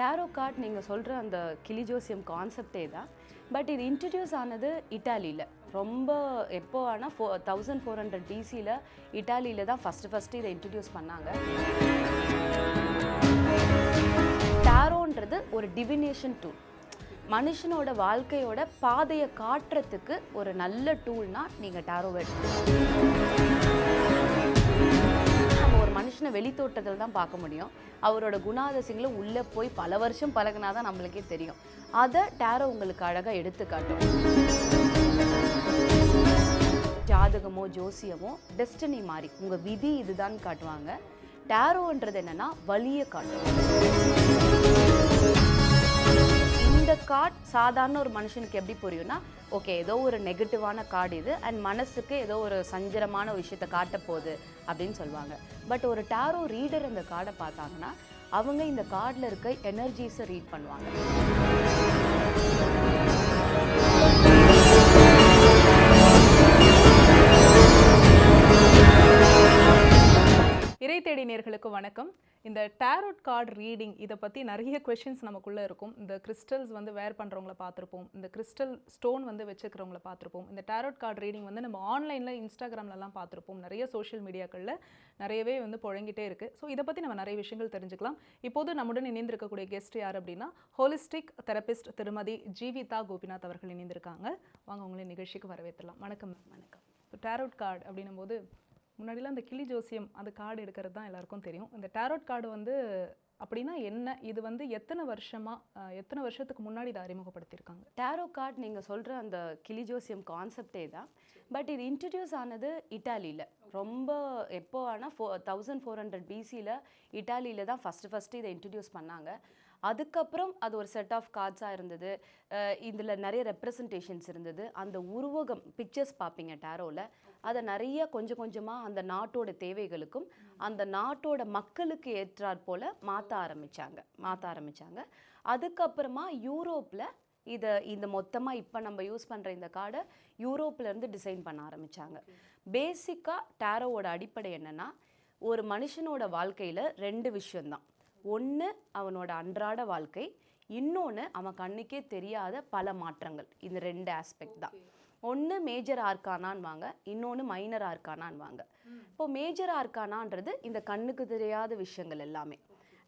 Tarot card நீங்கள் சொல்கிற அந்த கிளி ஜோசியம் கான்செப்டே தான். பட் இது இன்ட்ரடியூஸ் ஆனது இட்டாலியில். ரொம்ப எப்போ ஆனால் ஃபோ தௌசண்ட் ஃபோர் ஹண்ட்ரட் பிசியில் இட்டாலியில் தான் ஃபஸ்ட்டு ஃபஸ்ட்டு இதை இன்ட்ரடியூஸ் பண்ணாங்க. டேரோன்றது ஒரு டிவினேஷன் டூல் மனுஷனோட வாழ்க்கையோட பாதையை காட்டுறதுக்கு ஒரு நல்ல டூல்னால் நீங்கள் டேரோவை நம்ம ஒரு வெளித்தோட்டத்தில் தான் பார்க்க முடியும். அவரோட குணாதிசயங்களை உள்ளே போய் பல வருஷம் பழகினா தான் நம்மளுக்கே தெரியும். அதை டேரோ உங்களுக்கு அழகாக எடுத்துக்காட்டும். ஜாதகமோ ஜோசியமோ டெஸ்டினி மாதிரி உங்கள் விதி இதுதான் காட்டுவாங்க. டேரோன்றது என்னென்னா வழியை காட்டும். இந்த கார்டு சாதாரண ஒரு மனுஷனுக்கு எப்படி புரியும்னா ஓகே ஏதோ ஒரு நெகட்டிவான கார்டு இது அண்ட் மனசுக்கு ஏதோ ஒரு சஞ்சலமான விஷயத்தை காட்ட போகுது அப்படின்னு சொல்லுவாங்க. பட் ஒரு டாரோ ரீடர் அந்த கார்டை பார்த்தாங்கன்னா அவங்க இந்த கார்டில் இருக்க எனர்ஜிஸை ரீட் பண்ணுவாங்க. இறை தேடி நேர்களுக்கு வணக்கம். இந்த டேரோட் கார்டு ரீடிங் இதை பற்றி நிறைய கொஷின்ஸ் நமக்குள்ளே இருக்கும். இந்த கிறிஸ்டல்ஸ் வந்து வேர் பண்ணுறவங்கள பார்த்துருப்போம். இந்த கிறிஸ்டல் ஸ்டோன் வந்து வச்சுக்கிறவங்கள பார்த்துருப்போம். இந்த டேரோட் கார்டு ரீடிங் வந்து நம்ம ஆன்லைனில் இன்ஸ்டாகிராம்லலாம் பார்த்துருப்போம். நிறைய சோஷியல் மீடியாக்களில் நிறையவே வந்து புழங்கிட்டே இருக்குது ஸோ இதை பற்றி நம்ம நிறைய விஷயங்கள் தெரிஞ்சுக்கலாம். இப்போது நம்முடன் இணைந்திருக்கக்கூடிய கெஸ்ட் யார் அப்படின்னா ஹோலிஸ்டிக் தெரபிஸ்ட் திருமதி ஜீவிதா கோபிநாத் அவர்கள் இணைந்திருக்காங்க. வாங்க உங்களை நிகழ்ச்சிக்கு வரவேற்றலாம் வணக்கம் வணக்கம். டேரோட் கார்டு அப்படின்னும் போது முன்னாடிலாம் அந்த கிளி ஜோசியம் அந்த கார்டு எடுக்கிறது தான் எல்லாருக்கும் தெரியும். இந்த டேரோட் கார்டு வந்து அப்படின்னா என்ன? இது வந்து எத்தனை வருஷமா எத்தனை வருஷத்துக்கு முன்னாடி இதை அறிமுகப்படுத்தியிருக்காங்க? டேரோ கார்டு நீங்கள் சொல்கிற அந்த கிளி ஜோசியம் கான்செப்டே தான். பட் இது இன்ட்ரடியூஸ் ஆனது இட்டாலியில். ரொம்ப எப்போ ஆனால் ஃபோ தௌசண்ட் ஃபோர் ஹண்ட்ரட் பிசியில் இட்டாலியில் தான் ஃபஸ்ட்டு ஃபஸ்ட்டு இதை இன்ட்ரடியூஸ் பண்ணாங்க. அதுக்கப்புறம் அது ஒரு செட் ஆஃப் கார்ட்ஸாக இருந்தது. இதில் நிறைய ரெப்ரசன்டேஷன்ஸ் இருந்தது. அந்த உருவகம் பிக்சர்ஸ் பார்ப்பீங்க டேரோவில் அதை நிறைய கொஞ்சம் கொஞ்சமாக அந்த நாட்டோட தேவைகளுக்கும் அந்த நாட்டோட மக்களுக்கு ஏற்றாற் போல் மாற்ற ஆரம்பித்தாங்க மாற்ற ஆரம்பித்தாங்க அதுக்கப்புறமா யூரோப்பில் இதை இந்த மொத்தமாக இப்போ நம்ம யூஸ் பண்ணுற இந்த கார்டை யூரோப்லேருந்து டிசைன் பண்ண ஆரம்பித்தாங்க பேசிக்காக டேரோவோட அடிப்படை என்னென்னா ஒரு மனுஷனோட வாழ்க்கையில் ரெண்டு விஷயம்தான். ஒன்று அவனோட அன்றாட வாழ்க்கை இன்னொன்று அவன் கண்ணுக்கே தெரியாத பல மாற்றங்கள். இந்த ரெண்டு ஆஸ்பெக்ட் தான். ஒன்று மேஜர் ஆர்கானான்னு வாங்க இன்னொன்று மைனர் ஆர்கானான்னு வாங்க இப்போ மேஜர் ஆர்கானான்றது இந்த கண்ணுக்கு தெரியாத விஷயங்கள் எல்லாமே.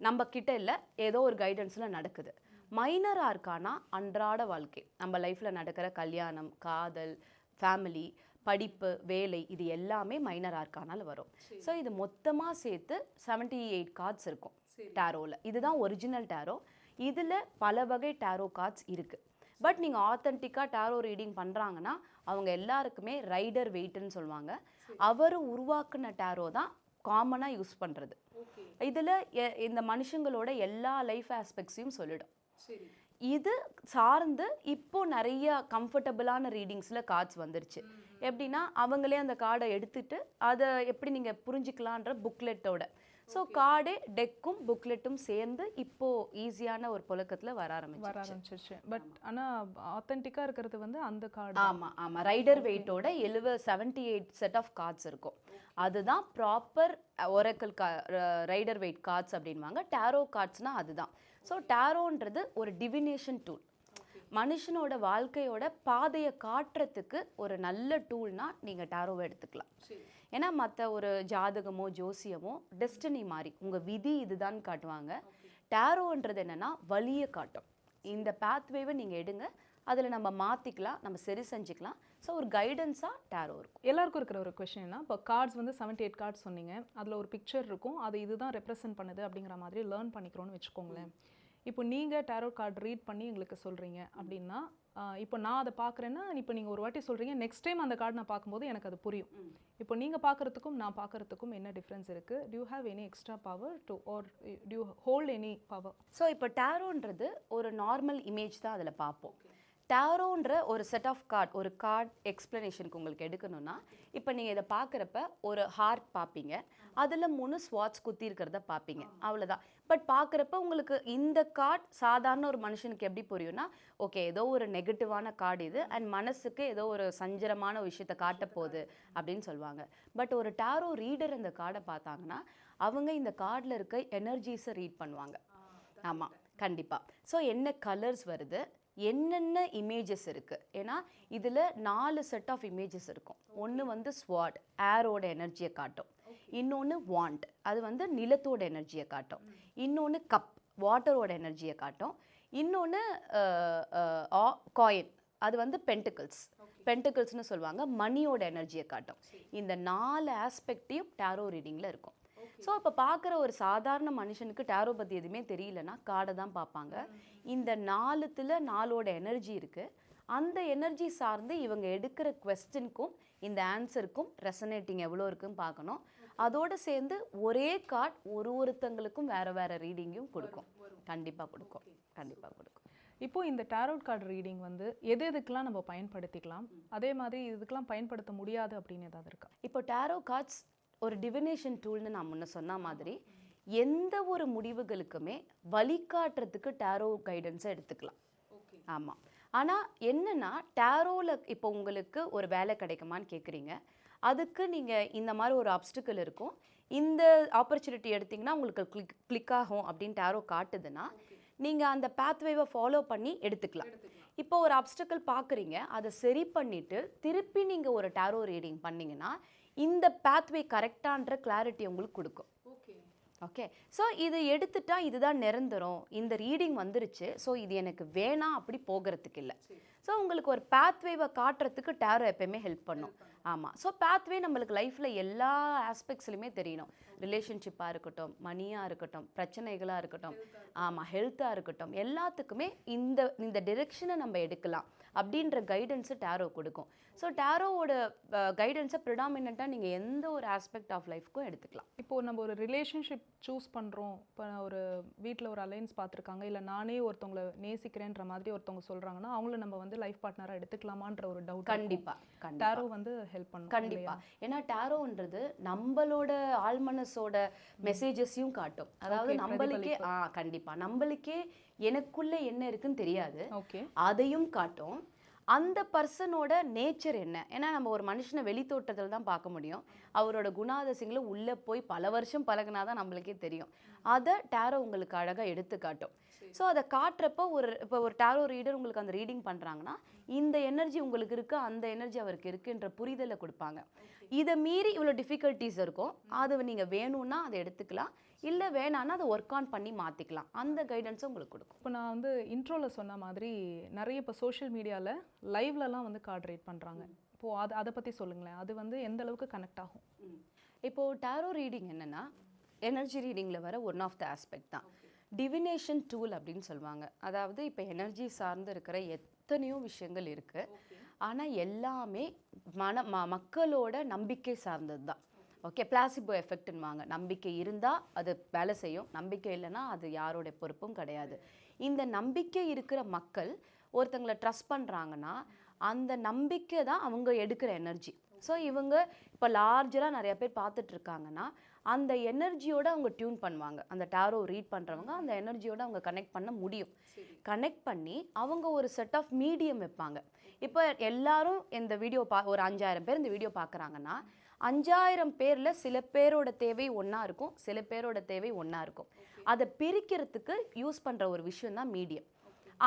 நம்ம கிட்ட இல்லை ஏதோ ஒரு கைடன்ஸில் நடக்குது. மைனர் ஆர்கானா அன்றாட வாழ்க்கை. நம்ம லைஃப்பில் நடக்கிற கல்யாணம் காதல் ஃபேமிலி படிப்பு வேலை இது எல்லாமே மைனர் ஆர்கானால வரும். ஸோ இது மொத்தமாக சேர்த்து 78 எயிட் கார்ட்ஸ் இருக்கும். டேரோவில் இதுதான் ஒரிஜினல் டேரோ இதில் பல வகை டேரோ கார்ட்ஸ் இருக்குது பட் நீங்கள் ஆத்தென்டிக்காக டேரோ ரீடிங் பண்ணுறாங்கன்னா அவங்க எல்லாருக்குமே ரைடர் வெயிட்னு சொல்லுவாங்க. அவர் உருவாக்குன டேரோ தான் காமனாக யூஸ் பண்ணுறது இதில் இந்த மனுஷங்களோட எல்லா லைஃப் ஆஸ்பெக்ட்ஸையும் சொல்லிடும். இது சார்ந்து இப்போ நிறைய கம்ஃபர்டபுளான ரீடிங்ஸில் கார்ட்ஸ் வந்துருச்சு. எப்படின்னா அவங்களே அந்த கார்டை எடுத்துட்டு அதை எப்படி நீங்கள் புரிஞ்சுக்கலான்ற புக்லெட்டோட ஸோ கார்டே டெக்கும் புக்லெட்டும் சேர்ந்து இப்போ ஈஸியான ஒரு புழக்கத்தில் வர வர ஆரம்பிச்சு ஆரம்பிச்சிருச்சு பட் ஆனால் ஆத்தென்டிக்காக இருக்கிறது வந்து அந்த கார்டு ஆமாம் ஆமாம் ரைடர் வெயிட்டோட எழுவ seventy eight set of cards இருக்கும். அதுதான் ப்ராப்பர் ஒரக்கல் கா ரைடர் வெயிட் கார்ட்ஸ் அப்படின்வாங்க டேரோ கார்ட்ஸ்னால் அதுதான். ஸோ டேரோன்றது ஒரு டிவினேஷன் டூல் மனுஷனோட வாழ்க்கையோட பாதையை காட்டுறதுக்கு ஒரு நல்ல டூல்னா நீங்கள் டேரோவை எடுத்துக்கலாம். ஏன்னா மற்ற ஒரு ஜாதகமோ ஜோசியமோ டெஸ்டினி மாதிரி உங்கள் விதி இதுதான் காட்டுவாங்க. டேரோன்றது என்னன்னா வழியை காட்டும். இந்த பாத்வேவை நீங்கள் எடுங்க. அதில் நம்ம மாற்றிக்கலாம் நம்ம சரி செஞ்சுக்கலாம். ஸோ ஒரு கைடன்ஸாக டேரோ இருக்கும். எல்லாருக்கும் இருக்கிற ஒரு கொஷின் என்ன இப்போ கார்ட்ஸ் வந்து 78 எயிட் கார்ட்ஸ் சொன்னீங்க. அதில் ஒரு பிக்சர் இருக்கும். அது இதுதான் ரெப்ரசென்ட் பண்ணுது அப்படிங்கிற மாதிரி லேர்ன் பண்ணிக்கிறோம்னு வச்சுக்கோங்களேன். இப்போ நீங்கள் டேரோ கார்டு ரீட் பண்ணி எங்களுக்கு சொல்கிறீங்க அப்படின்னா இப்போ நான் அதை பார்க்குறேன்னா இப்போ நீங்கள் ஒரு வாட்டி சொல்கிறீங்க நெக்ஸ்ட் டைம் அந்த கார்டு நான் பார்க்கும்போது எனக்கு அது புரியும். இப்போ நீங்கள் பார்க்குறதுக்கும் நான் பார்க்குறதுக்கும் என்ன டிஃப்ரென்ஸ் இருக்குது do you have any extra power to or do you hold any power so இப்போ டேரோன்றது ஒரு நார்மல் இமேஜ் தான் அதில் பார்ப்போம். டேரோன்ற ஒரு செட் ஆஃப் கார்ட் ஒரு கார்ட் எக்ஸ்ப்ளனேஷனுக்கு உங்களுக்கு எடுக்கணும்னா இப்போ நீங்கள் இதை பார்க்குறப்ப ஒரு ஹார்ட் பார்ப்பீங்க. அதில் மூணு ஸ்வாட்ச் குத்தி இருக்கிறத பார்ப்பீங்க. அவ்வளோதான் பட் பார்க்குறப்ப உங்களுக்கு இந்த கார்ட் சாதாரண ஒரு மனுஷனுக்கு எப்படி புரியும்னா ஓகே ஏதோ ஒரு நெகட்டிவான கார்டு இது அண்ட் மனசுக்கு ஏதோ ஒரு சஞ்சலமான விஷயத்தை காட்ட போகுது அப்படின்னு சொல்லுவாங்க. பட் ஒரு டாரோ ரீடர் அந்த கார்டை பார்த்தாங்கன்னா அவங்க இந்த கார்டில் இருக்க எனர்ஜிஸை ரீட் பண்ணுவாங்க. ஆமாம் கண்டிப்பாக ஸோ என்ன கலர்ஸ் வருது? என்னென்ன இமேஜஸ் இருக்குது ஏன்னா இதில் நாலு செட் ஆஃப் இமேஜஸ் இருக்கும். ஒன்று வந்து ஸ்வாட் ஏரோட எனர்ஜியை காட்டும். இன்னொன்று வாண்ட் அது வந்து நிலத்தோட எனர்ஜியை காட்டும். இன்னொன்று கப் வாட்டரோட எனர்ஜியை காட்டும். இன்னொன்று காயின் அது வந்து பென்டிகல்ஸ் பென்டிகல்ஸ்னு சொல்லுவாங்க மணியோட எனர்ஜியை காட்டும். இந்த நாலு ஆஸ்பெக்டையும் டேரோ ரீடிங்கில் இருக்கும். ஸோ இப்போ பார்க்குற ஒரு சாதாரண மனுஷனுக்கு டேரோ பற்றி எதுவுமே தெரியலனா கார்டை தான் பார்ப்பாங்க. இந்த நாலுத்தில் நாலோட எனர்ஜி இருக்குது அந்த எனர்ஜி சார்ந்து இவங்க எடுக்கிற கொஸ்டினுக்கும் இந்த ஆன்சருக்கும் ரெசனேட்டிங் எவ்வளோ இருக்குன்னு பார்க்கணும். அதோட சேர்ந்து ஒரே கார்டு ஒரு ஒருத்தங்களுக்கும் வேற வேற ரீடிங்கும் கொடுக்கும். கண்டிப்பாக கொடுக்கும். கண்டிப்பாக கொடுக்கும். இப்போ இந்த டேரோட் கார்டு ரீடிங் வந்து எது எதுக்கெல்லாம் நம்ம பயன்படுத்திக்கலாம்? அதே மாதிரி இதுக்கெல்லாம் பயன்படுத்த முடியாது அப்படின்னு ஏதாவது இருக்கா? இப்போ டேரோ கார்ட்ஸ் ஒரு டிவினேஷன் டூல்னு நான் முன்ன சொன்ன மாதிரி எந்த ஒரு முடிவுகளுக்குமே வழிகாட்டுறதுக்கு டேரோ கைடன்ஸை எடுத்துக்கலாம். ஆமாம் ஆனால் என்னன்னா டேரோவில் இப்போ உங்களுக்கு ஒரு வேலை கிடைக்குமான்னு கேட்குறீங்க அதுக்கு நீங்கள் இந்த மாதிரி ஒரு அப்டிக்கல் இருக்கும். இந்த ஆப்பர்ச்சுனிட்டி எடுத்தீங்கன்னா உங்களுக்கு கிளிக் கிளிக் ஆகும் அப்படின்னு டேரோ காட்டுதுன்னா நீங்கள் அந்த பாத்வேவை ஃபாலோ பண்ணி எடுத்துக்கலாம். இப்போ ஒரு அப்டிக்கல் பார்க்குறீங்க அதை சரி பண்ணிவிட்டு திருப்பி நீங்கள் ஒரு டேரோ ரீடிங் பண்ணீங்கன்னா இந்த பாத்வே கரெக்டான்ற கிளாரிட்டி உங்களுக்கு கொடுக்கும். ஓகே ஸோ இது எடுத்துட்டா இதுதான் நிரந்தரம். இந்த ரீடிங் வந்துருச்சு. ஸோ இது எனக்கு வேணாம் அப்படி போகிறதுக்கு இல்லை. ஸோ உங்களுக்கு ஒரு பேத்வேவை காட்டுறதுக்கு டேரோ எப்பயுமே ஹெல்ப் பண்ணும். ஆமாம் ஸோ பேத்வே நம்மளுக்கு லைஃப்பில் எல்லா ஆஸ்பெக்ட்ஸ்லையுமே தெரியணும். ரிலேஷன்ஷிப்பாக இருக்கட்டும் மணியாக இருக்கட்டும் பிரச்சனைகளாக இருக்கட்டும் ஆமாம் ஹெல்த்தாக இருக்கட்டும் எல்லாத்துக்குமே இந்த இந்த டிரெக்ஷனை நம்ம எடுக்கலாம் அப்படின்ற கைடன்ஸு டேரோ கொடுக்கும். ஸோ டேரோவோட கைடன்ஸை ப்ரிடாமினாக நீங்கள் எந்த ஒரு ஆஸ்பெக்ட் ஆஃப் லைஃப்க்கும் எடுத்துக்கலாம். இப்போது நம்ம ஒரு ரிலேஷன்ஷிப் சூஸ் பண்ணுறோம் இப்போ ஒரு வீட்டில் ஒரு அலைன்ஸ் பார்த்துருக்காங்க. இல்லை நானே ஒருத்தவங்களை நேசிக்கிறேன்ற மாதிரி ஒருத்தவங்க சொல்கிறாங்கன்னா அவங்கள நம்ம வந்து லைஃப் பார்ட்னராக எடுத்துக்கலாமான்ற ஒரு டவுட் கண்டிப்பாக கண்டிப்பாக டேரோ வந்து ஹெல்ப் பண்ணும் கண்டிப்பா. ஏன்னா டேரோன்றது நம்மளோட ஆழ்மனசோட மெசேஜஸையும் காட்டும். அதாவது நம்மளுக்கே ஆ கண்டிப்பா. நம்மளுக்கே எனக்குள்ள என்ன இருக்குன்னு தெரியாது. ஓகே அதையும் காட்டும். அந்த பர்சனோட நேச்சர் என்ன? ஏன்னா நம்ம ஒரு மனுஷனை வெளித்தோட்டத்தில் தான் பார்க்க முடியும். அவரோட குணாதிசயங்களை உள்ளே போய் பல வருஷம் பழகுனா தான் நம்மளுக்கே தெரியும். அதை டேரோ உங்களுக்கு அழகாக எடுத்து காட்டும் ஸோ அதை காட்டுறப்போ ஒரு இப்போ ஒரு டேரோ ரீடர் உங்களுக்கு அந்த ரீடிங் பண்ணுறாங்கன்னா இந்த எனர்ஜி உங்களுக்கு இருக்குது அந்த எனர்ஜி அவருக்கு இருக்குன்ற புரிதலை கொடுப்பாங்க. இதை மீறி இவ்வளோ டிஃபிகல்ட்டிஸ் இருக்கும். அது நீங்கள் வேணும்னா அதை எடுத்துக்கலாம். இல்லை வேணான்னா அதை ஒர்க் ஆன் பண்ணி மாற்றிக்கலாம் அந்த கைடன்ஸும் உங்களுக்கு கொடுக்கும். இப்போ நான் வந்து இன்ட்ரோவில் சொன்ன மாதிரி நிறைய இப்போ சோஷியல் மீடியாவில் லைவ்லலாம் வந்து கார்டு ரேட் பண்ணுறாங்க இப்போது அது அதை பற்றி சொல்லுங்களேன். அது வந்து எந்த அளவுக்கு கனெக்ட் ஆகும்? இப்போது டேரோ ரீடிங் என்னென்னா எனர்ஜி ரீடிங்கில் வர ஒன் ஆஃப் த ஆஸ்பெக்ட் தான். டிவினேஷன் டூல் அப்படின்னு சொல்லுவாங்க. அதாவது இப்போ எனர்ஜி சார்ந்து இருக்கிற எத்தனையோ விஷயங்கள் இருக்குது ஆனால் எல்லாமே மன ம மக்களோட நம்பிக்கை சார்ந்தது தான். ஓகே பிளாசிபோ எஃபெக்ட்னுவாங்க நம்பிக்கை இருந்தால் அது வேலை செய்யும். நம்பிக்கை இல்லைன்னா அது யாரோட பொறுப்பும் கிடையாது. இந்த நம்பிக்கை இருக்கிற மக்கள் ஒருத்தங்களை ட்ரஸ்ட் பண்ணுறாங்கன்னா அந்த நம்பிக்கை தான் அவங்க எடுக்கிற எனர்ஜி ஸோ இவங்க இப்போ லார்ஜராக நிறைய பேர் பார்த்துட்டு இருக்காங்கன்னா அந்த எனர்ஜியோட அவங்க டியூன் பண்ணுவாங்க. அந்த டாரோ ரீட் பண்ணுறவங்க அந்த எனர்ஜியோட அவங்க கனெக்ட் பண்ண முடியும். கனெக்ட் பண்ணி அவங்க ஒரு செட் ஆஃப் மீடியம் வைப்பாங்க. இப்போ எல்லாரும் இந்த வீடியோ பா ஒரு அஞ்சாயிரம் பேர் இந்த வீடியோ பார்க்குறாங்கன்னா அஞ்சாயிரம் பேரில் சில பேரோட தேவை ஒன்றா இருக்கும் சில பேரோட தேவை ஒன்றா இருக்கும். அதை பிரிக்கிறதுக்கு யூஸ் பண்ணுற ஒரு விஷயம் தான் மீடியம்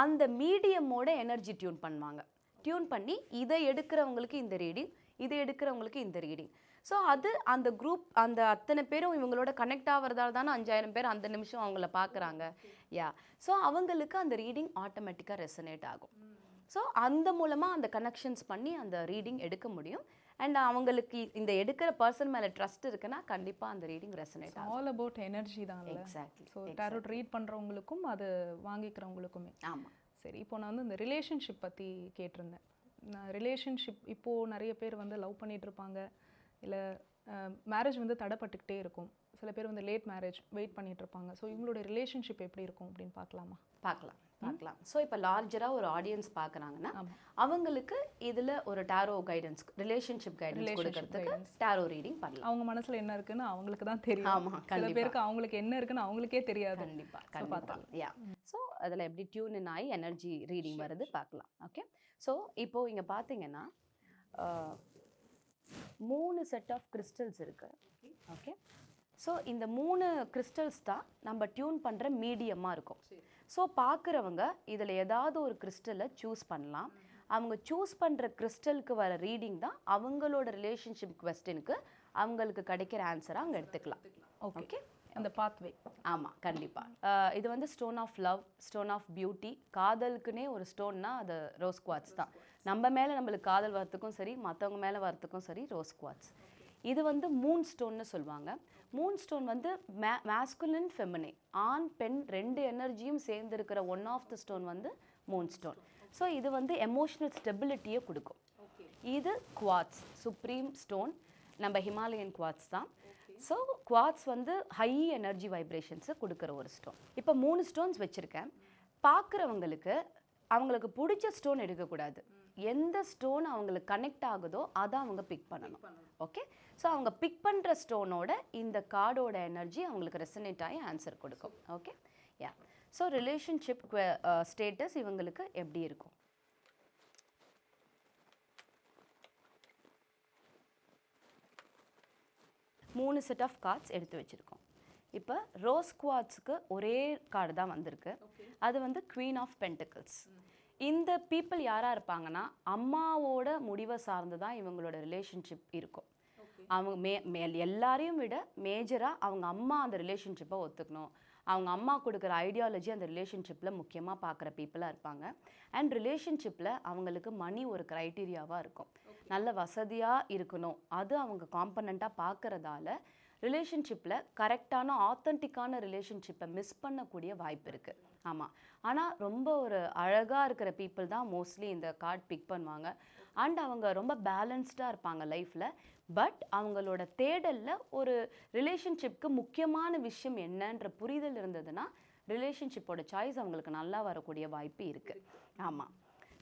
அந்த மீடியமோட எனர்ஜி டியூன் பண்ணுவாங்க. டியூன் பண்ணி இதை எடுக்கிறவங்களுக்கு இந்த ரீடிங் இதை எடுக்கிறவங்களுக்கு இந்த ரீடிங் ஸோ அது அந்த குரூப் அந்த அத்தனை பேரும் இவங்களோட கனெக்ட் ஆகிறதால தானே அஞ்சாயிரம் பேர் அந்த நிமிஷம் அவங்கள பார்க்குறாங்க யா ஸோ அவங்களுக்கு அந்த ரீடிங் ஆட்டோமேட்டிக்காக ரெசனேட் ஆகும். ஸோ அந்த மூலமாக அந்த கனெக்ஷன்ஸ் பண்ணி அந்த ரீடிங் எடுக்க முடியும். அண்ட் அவங்களுக்கு இந்த எடுக்கிற பர்சன் மேலே ட்ரஸ்ட் இருக்குன்னா கண்டிப்பாக அந்த ரீடிங் ரெசனேட் ஆகும். ஆல் அபவுட் எனர்ஜி தான் எக்ஸாக்ட்லி ஸோ டேரோட் ரீட் பண்ணுறவங்களுக்கும் அது வாங்கிக்கிறவங்களுக்குமே. ஆமாம் சரி இப்போ நான் வந்து இந்த ரிலேஷன்ஷிப் பற்றி கேட்டிருந்தேன். நான் ரிலேஷன்ஷிப் இப்போது நிறைய பேர் வந்து லவ் பண்ணிட்டு இருப்பாங்க. இல்லை மேரேஜ் வந்து தடைப்பட்டுக்கிட்டே இருக்கும். சில பேர் வந்து லேட் மேரேஜ் வெயிட் பண்ணிட்டு இருப்பாங்க ஸோ இவங்களோட ரிலேஷன்ஷிப் எப்படி இருக்கும் அப்படின்னு பார்க்கலாமா? பார்க்கலாம் பார்க்கலாம். ஸோ இப்போ லார்ஜராக ஒரு ஆடியன்ஸ் பார்க்குறாங்கன்னா. அவங்களுக்கு இதில் ஒரு டாரோ கைடன்ஸ் ரிலேஷன்ஷிப் கைடன்ஸ் கொடுக்கறதுக்கு டாரோ ரீடிங் பண்ணலாம். அவங்க மனசுல என்ன இருக்குன்னு அவங்களுக்கு தான் தெரியும். ஆமா, சில. பேருக்கு அவங்களுக்கு என்ன இருக்குன்னு அவங்களுக்கே தெரியாது. கண்டிப்பா கண்டிப்பா. யா ஸோ அதில் எப்படி டியூன் இன் ஆகி எனர்ஜி ரீடிங் வருது பார்க்கலாம். ஓகே ஸோ இப்போ இங்கே பார்த்தீங்கன்னா மூணு செட் ஆஃப் கிறிஸ்டல்ஸ் இருக்கு. ஓகே ஸோ இந்த மூணு கிறிஸ்டல்ஸ் தான் நம்ம டியூன் பண்ணுற மீடியமாக இருக்கும். ஸோ பார்க்குறவங்க இதில் ஏதாவது ஒரு கிறிஸ்டலை சூஸ் பண்ணலாம். அவங்க சூஸ் பண்ணுற கிறிஸ்டலுக்கு வர ரீடிங் தான் அவங்களோட ரிலேஷன்ஷிப் கொஸ்டினுக்கு அவங்களுக்கு கிடைக்கிற ஆன்சரை அவங்க எடுத்துக்கலாம். ஓகே அந்த பாத்வே ஆமாம் கண்டிப்பாக இது வந்து stone of love stone of beauty காதலுக்குனே ஒரு ஸ்டோன்னா அது ரோஸ் குவாட்ஸ் தான். நம்ம மேலே நம்மளுக்கு காதல் வரத்துக்கும் சரி மற்றவங்க மேலே வரத்துக்கும் சரி ரோஸ் குவாட்ஸ் இது வந்து மூன் ஸ்டோன்னு சொல்லுவாங்க. மூன் ஸ்டோன் வந்து மே மேஸ்குலின் ஃபெமினே ஆண் பெண் ரெண்டு எனர்ஜியும் சேர்ந்துருக்கிற ஒன் ஆஃப் த ஸ்டோன் வந்து மூன் ஸ்டோன் ஸோ இது வந்து எமோஷ்னல் ஸ்டெபிலிட்டியை கொடுக்கும். இது குவாட்ஸ் சுப்ரீம் ஸ்டோன் நம்ம ஹிமாலயன் குவாட்ஸ் தான். ஸோ குவாட்ஸ் வந்து ஹை எனர்ஜி வைப்ரேஷன்ஸை கொடுக்குற ஒரு ஸ்டோன் இப்போ மூணு ஸ்டோன்ஸ் வச்சுருக்கேன். பார்க்குறவங்களுக்கு அவங்களுக்கு பிடிச்ச ஸ்டோன் எடுக்கக்கூடாது. எந்த ஸ்டோன் அவங்களுக்கு கனெக்ட் ஆகுதோ அதை அவங்க பிக் பண்ணணும். ஓகே ஸோ அவங்க பிக் பண்ணுற ஸ்டோனோட இந்த கார்டோட எனர்ஜி அவங்களுக்கு ரெசனேட் ஆகி ஆன்சர் கொடுக்கும். Okay ya so relationship status இவங்களுக்கு எப்படி இருக்கும்? மூணு செட் ஆஃப் கார்ட்ஸ் எடுத்து வச்சுருக்கோம். இப்போ ரோஸ் குவாட்ஸுக்கு ஒரே கார்டு தான் வந்திருக்கு. அது வந்து குவீன் ஆஃப் பென்டிகல்ஸ் இந்த பீப்புள் யாராக இருப்பாங்கன்னா அம்மாவோட முடிவை சார்ந்து தான் இவங்களோட ரிலேஷன்ஷிப் இருக்கும். அவங்க மே மே எல்லாரையும் விட மேஜராக அவங்க அம்மா அந்த ரிலேஷன்ஷிப்பை ஒத்துக்கணும். அவங்க அம்மா கொடுக்குற ஐடியாலஜி அந்த ரிலேஷன்ஷிப்பில் முக்கியமாக பார்க்குற பீப்புளாக இருப்பாங்க. அண்ட் ரிலேஷன்ஷிப்பில் அவங்களுக்கு மணி ஒரு க்ரைட்டீரியாவாக இருக்கும். நல்ல வசதியாக இருக்கணும். அது அவங்க காம்பனண்ட்டாக பார்க்குறதால ரிலேஷன்ஷிப்பில் கரெக்டான ஆத்தென்டிக்கான ரிலேஷன்ஷிப்பை மிஸ் பண்ணக்கூடிய வாய்ப்பு இருக்குது ஆமாம் ஆனால் ரொம்ப ஒரு அழகாக இருக்கிற பீப்புள் தான் மோஸ்ட்லி இந்த கார்டு பிக் பண்ணுவாங்க. அண்ட் அவங்க ரொம்ப பேலன்ஸ்டாக இருப்பாங்க லைஃப்பில் பட் அவங்களோட தேடலில் ஒரு ரிலேஷன்ஷிப்க்கு முக்கியமான விஷயம் என்னன்ற புரிதல் இருந்ததுன்னா ரிலேஷன்ஷிப்போட சாய்ஸ் அவங்களுக்கு நல்லா வரக்கூடிய வாய்ப்பு இருக்குது ஆமாம்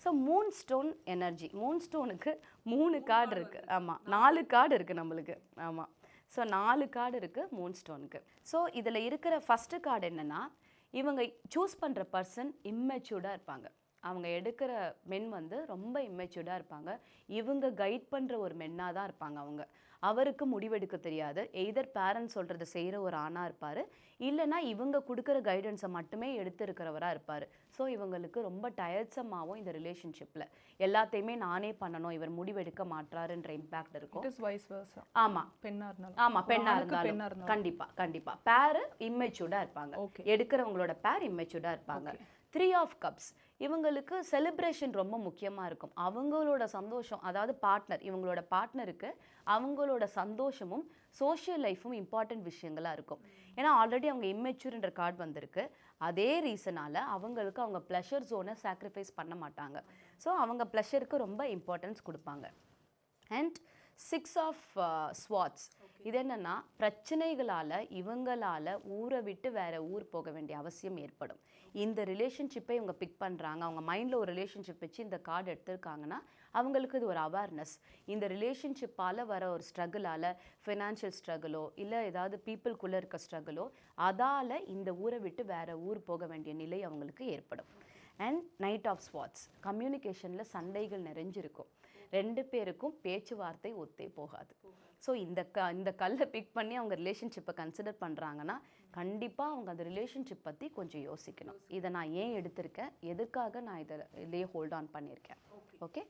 so moon stone energy moon ஸ்டோனுக்கு மூணு கார்டு இருக்குது ஆமாம் நாலு கார்டு இருக்குது நம்மளுக்கு. ஆமாம் ஸோ நாலு கார்டு இருக்குது மூன் ஸ்டோனுக்கு ஸோ இதில் இருக்கிற ஃபஸ்ட்டு கார்டு என்னென்னா இவங்க சூஸ் பண்ணுற பர்சன் இம்மெச்சூர்டாக இருப்பாங்க. அவங்க எடுக்கிற மென் வந்து ரொம்ப இம்மெச்சூர்டாக இருப்பாங்க. இவங்க கைட் பண்ணுற ஒரு மென்னாக தான் இருப்பாங்க அவங்க. அவருக்கு முடிவெடுக்க தெரியாது. எய்தர் பேரண்ட்ஸ் சொல்கிறத செய்கிற ஒரு ஆணாக இருப்பார். இல்லைனா இவங்க கொடுக்குற கைடன்ஸை மட்டுமே எடுத்து இருக்கிறவராக இருப்பார். ஸோ இவங்களுக்கு ரொம்ப டயர்ட்ஸமாகவும் இந்த ரிலேஷன்ஷிப்பில் எல்லாத்தையுமே நானே பண்ணணும். இவர் முடிவெடுக்க மாட்டாருன்ற இம்பேக்ட் இருக்கும். ஆமாம் பெண்ணா இருந்தாலும். ஆமா பெண்ணா ஆணுக்கு பெண்ணா இருந்தாலும். இருந்தாலும். கண்டிப்பா கண்டிப்பா. பேர் இம்மெச்சூர்டா இருப்பாங்க. எடுக்கிறவங்களோட பேர் இம்மெச்சூர்டா இருப்பாங்க. த்ரீ ஆஃப் கப்ஸ் இவங்களுக்கு செலிப்ரேஷன் ரொம்ப முக்கியமாக இருக்கும். அவங்களோட சந்தோஷம் அதாவது பார்ட்னர் இவங்களோட பார்ட்னருக்கு அவங்களோட சந்தோஷமும் சோஷியல் லைஃபும் இம்பார்ட்டன்ட் விஷயங்களாக இருக்கும். ஏன்னா ஆல்ரெடி அவங்க இம்மெச்சூர்ன்ற கார்டு வந்திருக்கு. அதே ரீசனால அவங்களுக்கு அவங்க ப்ளஷர் ஜோனை சாக்ரிஃபைஸ் பண்ண மாட்டாங்க. ஸோ அவங்க ப்ளஷருக்கு ரொம்ப இம்பார்ட்டன்ஸ் கொடுப்பாங்க. அண்ட் சிக்ஸ் ஆஃப் ஸ்வாட்ஸ் இது என்னன்னா பிரச்சனைகளால் இவங்களால ஊரை விட்டு வேற ஊர் போக வேண்டிய அவசியம் ஏற்படும். இந்த ரிலேஷன்ஷிப்பை இவங்க பிக் பண்ணுறாங்க அவங்க மைண்டில் ஒரு ரிலேஷன்ஷிப் வச்சு இந்த கார்டு எடுத்திருக்காங்கன்னா அவங்களுக்கு இது ஒரு அவேர்னஸ் இந்த ரிலேஷன்ஷிப்பால் வர ஒரு ஸ்ட்ரகிளால் ஃபினான்ஷியல் ஸ்ட்ரகிளோ இல்லை ஏதாவது பீப்புளுக்குள்ளே இருக்க ஸ்ட்ரகிளோ அதால் இந்த ஊரை விட்டு வேற ஊர் போக வேண்டிய நிலை அவங்களுக்கு ஏற்படும். அண்ட் நைட் ஆஃப் ஸ்வாட்ஸ் கம்யூனிகேஷனில் சண்டைகள் நிறைஞ்சிருக்கும். ரெண்டு பேருக்கும் பேச்சுவார்த்தை ஒத்தே போகாது. ஸோ இந்த க இந்த கல்லை பிக் பண்ணி அவங்க ரிலேஷன்ஷிப்பை கன்சிடர் பண்ணுறாங்கன்னா கண்டிப்பாக அவங்க அந்த ரிலேஷன்ஷிப் பற்றி கொஞ்சம் யோசிக்கணும். இதை நான் ஏன் எடுத்திருக்கேன்? எதுக்காக நான் இதை இதுலேயே ஹோல்ட் ஆன் பண்ணியிருக்கேன்? Okay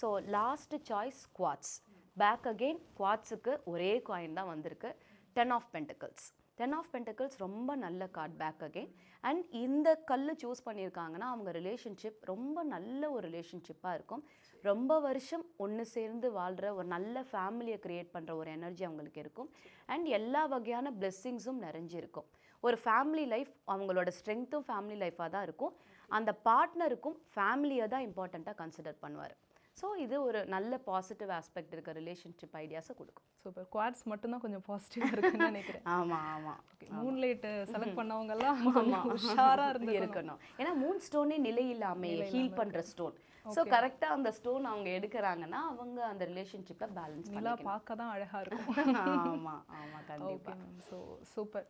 so last choice quartz back again குவாட்ஸுக்கு ஒரே காயின் தான் வந்திருக்கு. Ten of pentacles ten of pentacles ரொம்ப நல்ல கார்ட் பேக் அகெயின் அண்ட் இந்த கல் சூஸ் பண்ணியிருக்காங்கன்னா அவங்க ரிலேஷன்ஷிப் ரொம்ப நல்ல ஒரு ரிலேஷன்ஷிப்பாக இருக்கும். ரொம்ப வருஷம் ஒன்று சேர்ந்து வாழ்கிற ஒரு நல்ல ஃபேமிலியை க்ரியேட் பண்ணுற ஒரு எனர்ஜி அவங்களுக்கு இருக்கும். அண்ட் எல்லா வகையான பிளெஸ்ஸிங்ஸும் நிறைஞ்சிருக்கும். ஒரு ஃபேமிலி லைஃப் அவங்களோட ஸ்ட்ரென்த்தும் ஃபேமிலி லைஃபாக தான் இருக்கும். அந்த பார்ட்னருக்கும் ஃபேமிலியை தான் இம்பார்ட்டண்ட்டாக கன்சிடர் பண்ணுவார். ஸோ இது ஒரு நல்ல பாசிட்டிவ் ஆஸ்பெக்ட் இருக்க ரிலேஷன்ஷிப் ஐடியாஸை கொடுக்கும். சூப்பர் குவாட்ஸ் மட்டும்தான் கொஞ்சம் பாசிட்டிவாக இருக்குன்னு நினைக்கிறேன். ஆமாம் ஆமாம் மூன்லைட் செலக்ட் பண்ணவங்க எல்லாம் ஆமா. உஷாரா இருந்து இருக்கணும். ஏன்னா மூன் ஸ்டோனே நிலை இல்லாம ஹீல் பண்ற ஸ்டோன் ஸோ கரெக்டாக அந்த ஸ்டோன் அவங்க எடுக்கிறாங்கன்னா அவங்க அந்த ரிலேஷன்ஷிப்பை பேலன்ஸ் பண்ணிக்கணும். பார்க்க தான் அழகா இருக்கும். ஆமா ஆமா ஓகே கண்டிப்பா ma'am so super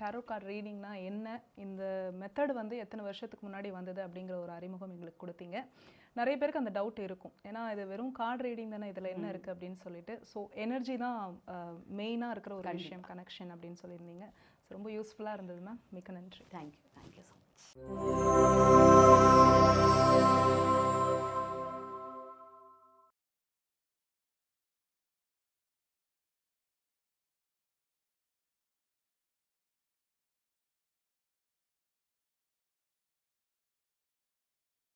tarot card ரீடிங்னா என்ன? இந்த மெத்தட் வந்து எத்தனை வருஷத்துக்கு முன்னாடி வந்தது அப்படிங்கிற ஒரு அறிமுகம் எங்களுக்கு கொடுத்தீங்க. நிறைய பேருக்கு அந்த டவுட் இருக்கும். ஏன்னா இது வெறும் கார்டு ரீடிங் தானே இதில் என்ன இருக்குது அப்படின்னு சொல்லிட்டு. ஸோ எனர்ஜி தான் மெயினாக இருக்கிற ஒரு விஷயம் கனெக்ஷன் அப்படின்னு சொல்லியிருந்தீங்க. So, ரொம்ப யூஸ்ஃபுல்லாக இருந்தது மேம் மிக்க நன்றி. Thank you thank you so much